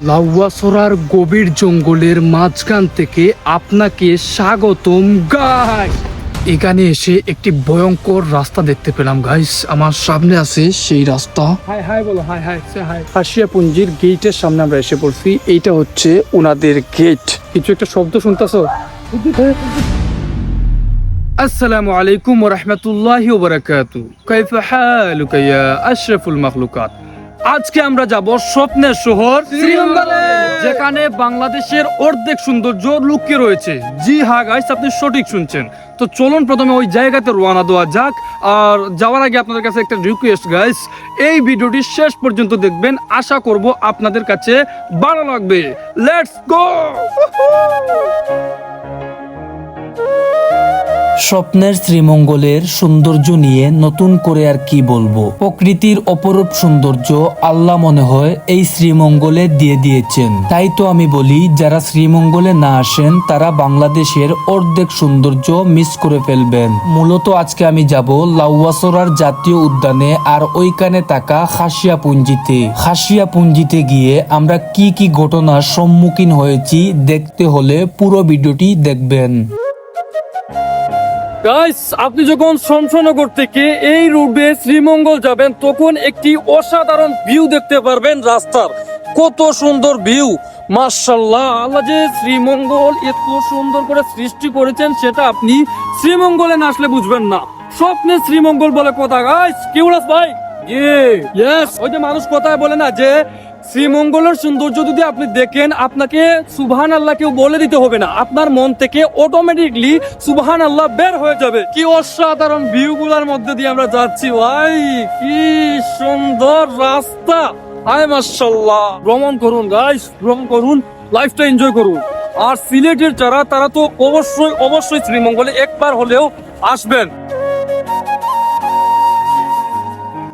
লাউয়াছড়ার গভীর জঙ্গলের মাঝখান থেকে আপনাকে স্বাগতম এখানে এসে একটি ভয়ঙ্কর রাস্তা দেখতে পেলাম গাইস আমার সামনে আছে সেই রাস্তা। হাই হাই বলো। হাই হাই হাই হাসিয়া পুঞ্জির গেটের সামনে আমরা এসে পড়ছি। এইটা হচ্ছে ওনাদের গেট কিছু একটা শব্দ শুনতেছো? আসসালামু আলাইকুম ওয়া রাহমাতুল্লাহি ওয়া বারাকাতু কাইফা হালুকা ইয়া আশরাফুল মাখলুকাত? আজকে আমরা যাব স্বপ্নের শহর যেখানে বাংলাদেশের অর্ধেক সৌন্দর্য লুকিয়ে রয়েছে। জি হা গাইস আপনি সঠিক শুনছেন। তো চলুন প্রথমে ওই জায়গাতে রওনা দেওয়া যাক। আর যাওয়ার আগে আপনাদের কাছে একটা রিকোয়েস্ট গাইস এই ভিডিওটি শেষ পর্যন্ত দেখবেন। আশা করব আপনাদের কাছে ভালো লাগবে। লেটস গো স্বপ্নের শ্রীমঙ্গলের সৌন্দর্য নিয়ে নতুন করে আর কি বলব? প্রকৃতির অপরূপ সৌন্দর্য আল্লাহ মনে হয় এই শ্রীমঙ্গলে দিয়ে দিয়েছেন। তাই তো আমি বলি, যারা শ্রীমঙ্গলে না আসেন, তারা বাংলাদেশের অর্ধেক সৌন্দর্য মিস করে ফেলবেন। মূলত আজকে আমি যাব লাউয়াসরার জাতীয় উদ্যানে আর ওইখানে থাকা খাসিয়া পুঞ্জিতে খাসিয়া পুঞ্জিতে গিয়ে আমরা কি কি ঘটনার সম্মুখীন হয়েছি, দেখতে হলে পুরো ভিডিওটি দেখবেন। গাইস আপনি যখন শমশনগর থেকে এই রুটে শ্রীমঙ্গল যাবেন তখন একটি অসাধারণ ভিউ দেখতে পারবেন রাস্তার। কত সুন্দর ভিউ মার্শাল্লাহ আল্লাহ যে শ্রীমঙ্গল এত সুন্দর করে সৃষ্টি করেছেন সেটা আপনি শ্রীমঙ্গলে না আসলে বুঝবেন না। স্বপ্নে শ্রীমঙ্গল বলে কথা। গাইস কি উড়াস ভাই? ইয়েস ওই যে মানুষ কথায় বলে না যে শ্রীমঙ্গলের সৌন্দর্য যদি আপনি দেখেন, আপনাকে সুবহান আল্লাহ কেউ বলে দিতে হবে না। আপনার মন থেকে অটোমেটিকলি সুবহান আল্লাহ বের হয়ে যাবে। কি অসাধারণ ভিউ গুলার মধ্যে দিয়ে আমরা যাচ্ছি। ভাই কি সুন্দর রাস্তা। হায় মাশাল্লাহ ভ্রমণ করুন গাইস ভ্রমণ করুন লাইফটা এনজয় করুন। আর সিলেটের যারা, তারা তো অবশ্যই অবশ্যই শ্রীমঙ্গলে একবার হলেও আসবেন।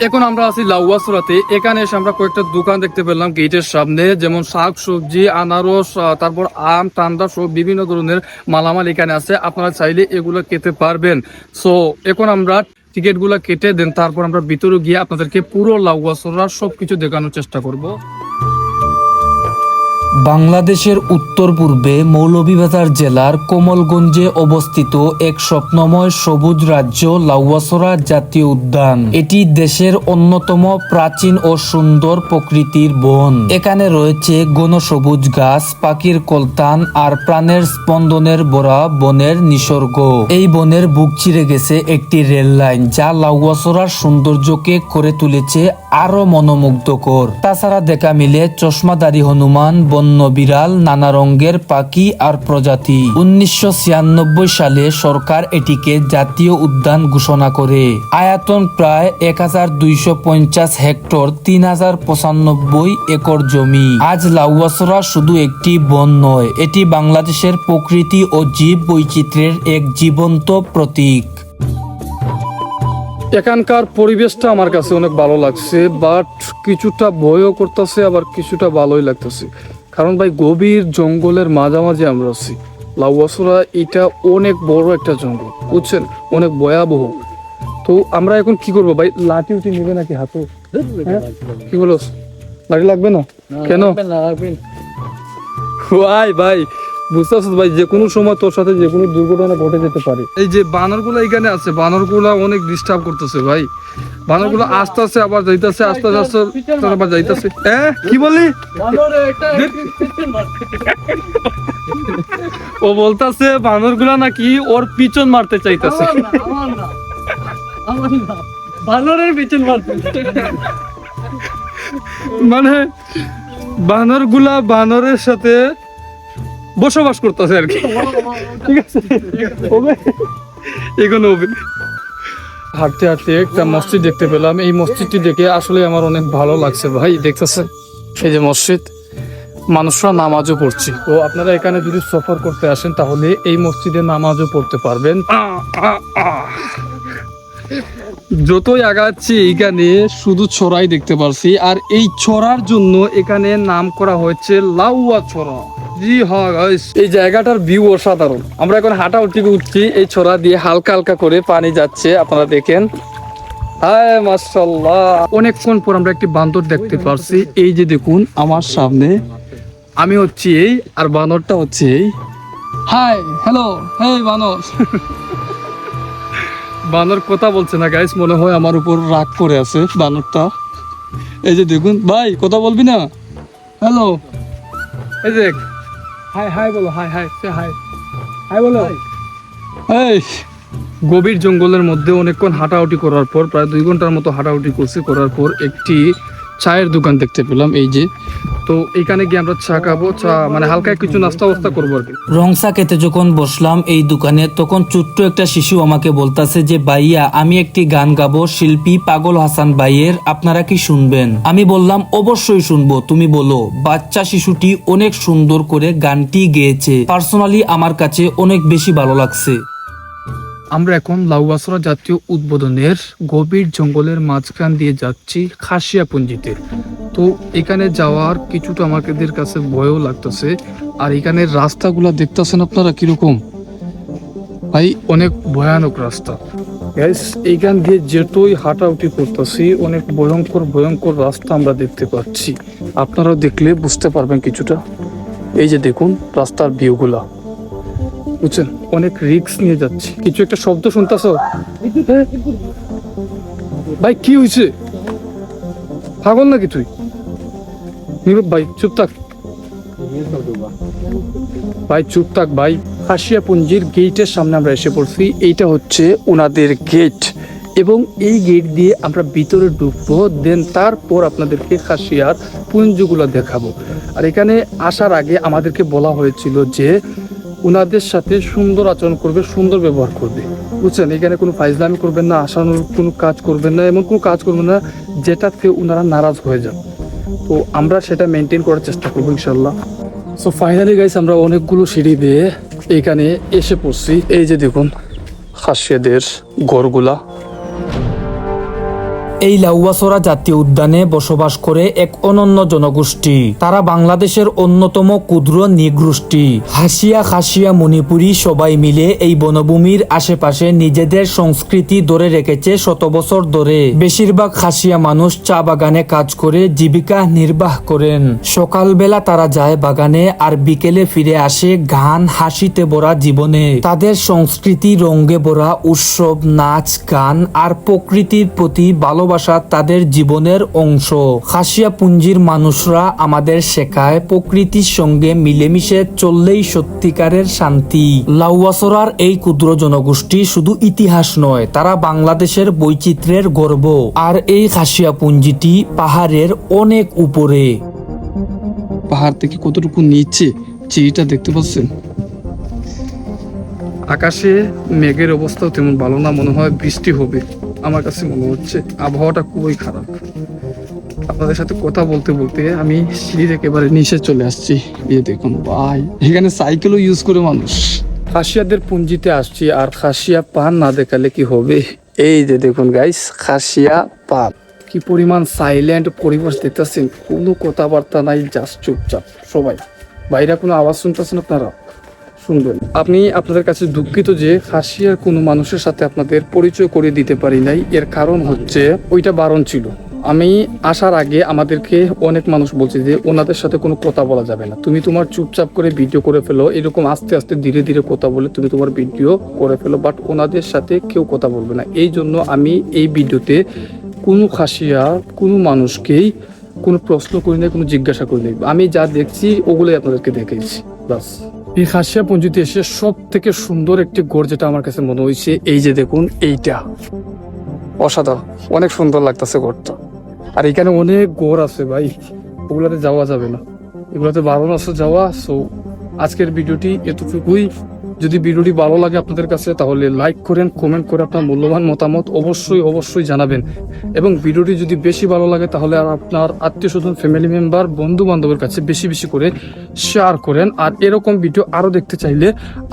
এখন আমরা আছি লাউয়াসরাতে। এখানে এসে আমরা কয়েকটা দোকান দেখতে পেলাম গেটের সামনে, যেমন শাক সবজি আনারস তারপর আম ঠান্ডা সব বিভিন্ন ধরনের মালামাল এখানে আছে। আপনারা চাইলে এগুলো খেতে পারবেন। সো এখন আমরা টিকিটগুলা কেটে দেন, তারপর আমরা ভিতরে গিয়ে আপনাদেরকে পুরো লাউয়াসরার সবকিছু দেখানোর চেষ্টা করব। বাংলাদেশের উত্তর পূর্বে মৌলভীবাজার জেলার কোমলগঞ্জে অবস্থিত এক স্বপ্নময় সবুজ রাজ্য লাউয়াসরা জাতীয় উদ্যান। এটি দেশের অন্যতম প্রাচীন ও সুন্দর প্রকৃতির বন। এখানে রয়েছে গণসবুজ গাছ, পাখির কলতান আর প্রাণের স্পন্দনের বরা বনের নিসর্গ। এই বনের বুক চিরে গেছে একটি রেল লাইন, যা লাউয়াসরার সৌন্দর্যকে করে তুলেছে আরও মনোমুগ্ধকর। তাছাড়া দেখা মিলে চশমাদারি হনুমান বন্য বিড়াল, নানা রঙের পাখি আর প্রজাতি। উনিশশো ছিয়ানব্বই সালে সরকার এটিকে জাতীয় উদ্যান ঘোষণা করে। আয়তন প্রায় এক হাজার দুইশো পঞ্চাশ হেক্টর, তিন হাজার পঁচানব্বই একর জমি। আজ লাউয়াসরা শুধু একটি বন নয়, এটি বাংলাদেশের প্রকৃতি ও জীব বৈচিত্র্যের এক জীবন্ত প্রতীক। এখানকার পরিবেশটা আমার কাছে অনেক ভালো লাগছে বাট কিছুটা ভয়ও করতেছে, আবার কিছুটা ভালোই লাগতেছে। কারণ ভাই গভীর জঙ্গলের মাঝামাঝি আমরা আছি। লাউয়াসরা এটা অনেক বড় একটা জঙ্গল বুঝছেন? অনেক ভয়াবহ। তো আমরা এখন কি করব ভাই? লাঠি উঠি নেবে নাকি হাতে? হ্যাঁ? কি বলো লাঠি লাগবে না? কেন? ভাই ভাই বুঝতেছ ভাই? যে কোনো সময় তোর সাথে যে কোনো দুর্ঘটনা ঘটে যেতে পারে। এই যে বানরগুলো এখানে আছে বানরগুলো অনেক ডিস্টার্ব করতেছে ভাই। বানরগুলো আস্তে আস্তে আবার যাইতেছে আস্তে আস্তে আবার যাইতেছে। হ্যাঁ কি বললি? ও বলতাছে বানরগুলা নাকি ওর পিছন মারতে চাইতেছে। বানরের পিছন মারতে মানে বানরগুলা বানরের সাথে বসবাস করতেছে আর কি। ঠিক আছে? এগুলো হাঁটতে হাঁটতে একটা মসজিদ দেখতে পেলাম। এই মসজিদটি দেখে আসলে আমার অনেক ভালো লাগছে ভাই, দেখতেছেন? এই যে মসজিদ, মানুষরা নামাজও পড়ছে। তো আপনারা এখানে যদি সফর করতে আসেন, তাহলে এই মসজিদে নামাজও পড়তে পারবেন। যতই আগাচ্ছি এখানে শুধু ছড়াই দেখতে পারছি। আর এই ছড়ার জন্য এখানে নাম করা হয়েছে লাউয়া ছড়া। জি হ্যাঁ এই জায়গাটার ভিউ অসাধারণ। আমরা এখন হাঁটা উঠি, উঠছি, এই ছড়া দিয়ে হালকা হালকা করে পানি যাচ্ছে, আপনারা দেখেন। হায় মাশাল্লাহ অনেকক্ষণ পর আমরা একটি বান্দর দেখতে পারছি। এই যে দেখুন, আমার সামনে আমি হচ্ছি এই, আর বানরটা হচ্ছে এই। হাই হ্যালো হেই বানর বানর কথা বলছে না গাইস মনে হয় আমার উপর রাগ করে আছে বানরটা এই যে দেখুন, ভাই, কথা বলবি না? হ্যালো এই দেখ হাই হাই বলো হাই হাই সে হাই হাই বলো। এই গভীর জঙ্গলের মধ্যে অনেকক্ষণ হাঁটাহাঁটি করার পর প্রায় দুই ঘণ্টার মতো হাঁটাহাঁটি করছে করার পর একটি চায়ের দোকান দেখতে পেলাম, এই যে। তো এখানে গিয়ে আমরা চা খাব, চা মানে হালকা কিছু নাস্তা বাস্তা করব আর কি। রংসা খেতে যখন বসলাম এই দোকানে, তখন ছোট্ট একটা শিশু আমাকে বলতাছে যে, ভাইয়া, আমি একটি গান গাবো, শিল্পী পাগল হাসান ভাইয়ের, আপনারা কি শুনবেন? আমি বললাম, অবশ্যই শুনব, তুমি বলো। বাচ্চা শিশুটি অনেক সুন্দর করে গানটি গেয়েছে। পার্সোনালি আমার কাছে অনেক বেশি ভালো লাগছে। আমরা এখন লাউবাসরা জাতীয় উদ্বোধনের গভীর জঙ্গলের মাঝখান দিয়ে যাচ্ছি খাসিয়া পুঞ্জিতে তো এখানে যাওয়ার কিছুটা আমাদের কাছে ভয়ও লাগতেছে। আর এখানের রাস্তাগুলো দেখতেছেন আপনারা কীরকম? ভাই, অনেক ভয়ানক রাস্তা। গ্যাস এইখান দিয়ে যেটই হাঁটাউটি করতেছি, অনেক ভয়ঙ্কর ভয়ঙ্কর রাস্তা আমরা দেখতে পাচ্ছি। আপনারাও দেখলে বুঝতে পারবেন কিছুটা। এই যে দেখুন, রাস্তার ভিউগুলা বুঝছেন? অনেক রিস্ক নিয়ে যাচ্ছি। কিছু একটা শব্দ শুনতেছ? ভাই, কি হয়েছে পাগল নাকি তুই? নীরব ভাই, চুপ থাক। ভাই, চুপ থাক ভাই। খাসিয়া পুঞ্জির গেটের সামনে আমরা এসে পড়ছি। এইটা হচ্ছে ওনাদের গেট এবং এই গেট দিয়ে আমরা ভিতরে ঢুকবো দেন তারপর আপনাদেরকে খাসিয়ার পুঞ্জগুলো দেখাবো। আর এখানে আসার আগে আমাদেরকে বলা হয়েছিল যে ওনাদের সাথে সুন্দর আচরণ করবে, সুন্দর ব্যবহার করবে। বুঝছেন? এখানে কোনো ফাইজলামি করবেন না আসানোর কোনো কাজ করবেন না, এমন কোনো কাজ করবেন না যেটাতে ওনারা নারাজ হয়ে যান। তো আমরা সেটা মেনটেন করার চেষ্টা করব ইনশাল্লাহ সো ফাইনালি গাইস আমরা অনেকগুলো সিঁড়ি দিয়ে এখানে এসে পড়ছি। এই যে দেখুন, খাসিয়াদের গড়গুলা এই লাউয়াসরা জাতীয় উদ্যানে বসবাস করে এক অনন্য জনগোষ্ঠী। তারা বাংলাদেশের অন্যতম ক্ষুদ্র নিগোষ্ঠী। হাসিয়া খাসিয়া মণিপুরি সবাই মিলে এই বনভূমির আশেপাশে নিজেদের সংস্কৃতি ধরে রেখেছে শত বছর ধরে। বেশিরভাগ খাসিয়া মানুষ চা বাগানে কাজ করে, জীবিকা নির্বাহ করেন। সকালবেলা তারা যায় বাগানে আর বিকেলে ফিরে আসে গান হাসিতে ভরা জীবনে। তাদের সংস্কৃতি রঙ্গে ভরা উৎসব, নাচ, গান আর প্রকৃতির প্রতি ভালোবাসা তাদের জীবনের অংশ। খাসিয়া পুঞ্জির মানুষরা আমাদের শেখায় প্রকৃতির সঙ্গে মিলেমিশে চললেই সত্যিকারের শান্তি। লাউয়াসরার এই ক্ষুদ্র জনগোষ্ঠী শুধু ইতিহাস নয়, তারা বাংলাদেশের বৈচিত্র্যের গর্ব। আর এই খাসিয়া পুঞ্জিটি পাহাড়ের অনেক উপরে। পাহাড় থেকে কতটুকু নিচে চিড়িটা দেখতে পাচ্ছেন? আকাশে মেঘের অবস্থাও তেমন ভালো না, মনে হয় বৃষ্টি হবে। আমার কাছে মনে হচ্ছে আবহাওয়াটা খুবই খারাপ। আপনাদের সাথে কথা বলতে বলতে আমি সিঁড়ির একেবারে নিচে চলে আসছি। এই দেখুন ভাই এখানে সাইকেলও ইউজ করে মানুষ। খাসিয়াদের পুঞ্জিতে আসছি আর খাসিয়া পান না দেখালে কি হবে? এই যে দেখুন গাইস খাসিয়া পান। কি পরিমাণ সাইলেন্ট পরিবেশ দেখতেছেন কোনো কথাবার্তা নাই জাস্ট চুপচাপ সবাই। বাইরে কোনো আওয়াজ শুনতেছেন আপনারা? শুনবেন আপনি আপনাদের কাছে দুঃখিত যে খাসিয়ার কোনো মানুষের সাথে আপনাদের পরিচয় করে দিতে পারি নাই। এর কারণ হচ্ছে ওইটা বারণ ছিল। আমি আসার আগে আমাদেরকে অনেক মানুষ বলছে যে ওনাদের সাথে কোনো কথা বলা যাবে না। তুমি তোমার চুপচাপ করে ভিডিও করে ফেলো। এরকম আস্তে আস্তে ধীরে ধীরে কথা বলে তুমি তোমার ভিডিও করে ফেলো। বাট ওনাদের সাথে কেউ কথা বলবে না। এই জন্য আমি এই ভিডিওতে কোনো খাসিয়া কোনো মানুষকেই কোনো প্রশ্ন করি নাই, কোনো জিজ্ঞাসা করি নাই। আমি যা দেখছি, ওগুলোই আপনাদেরকে দেখেছি। বাস এই খাসিয়া পঞ্জিতে এসে সব থেকে সুন্দর একটি গড় যেটা আমার কাছে মনে হয়েছে, এই যে দেখুন, এইটা। অসাধারণ। অনেক সুন্দর লাগতেছে গড়টা আর এখানে অনেক গড় আছে ভাই, ওগুলাতে যাওয়া যাবে না। এগুলাতে বারো আছে যাওয়া সো আজকের ভিডিওটি এতটুকুই। যদি ভিডিওটি ভালো লাগে আপনাদের কাছে, তাহলে লাইক করেন কমেন্ট করে আপনার মূল্যবান মতামত অবশ্যই অবশ্যই জানাবেন। এবং ভিডিওটি যদি বেশি ভালো লাগে, তাহলে আর আপনার আত্মীয় স্বজন ফ্যামিলি মেম্বার বন্ধু বান্ধবের কাছে বেশি বেশি করে শেয়ার করেন। আর এরকম ভিডিও আরও দেখতে চাইলে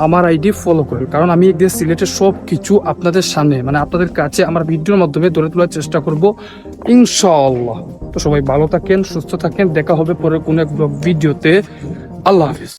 আমার আইডি ফলো করেন। কারণ আমি একদিন সিলেটের সব কিছু আপনাদের সামনে মানে আপনাদের কাছে আমার ভিডিওর মাধ্যমে ধরে তোলার চেষ্টা করব, ইনশাআল্লাহ। তো সবাই ভালো থাকেন, সুস্থ থাকেন। দেখা হবে পরে কোনো এক ভিডিওতে আল্লাহ হাফিজ।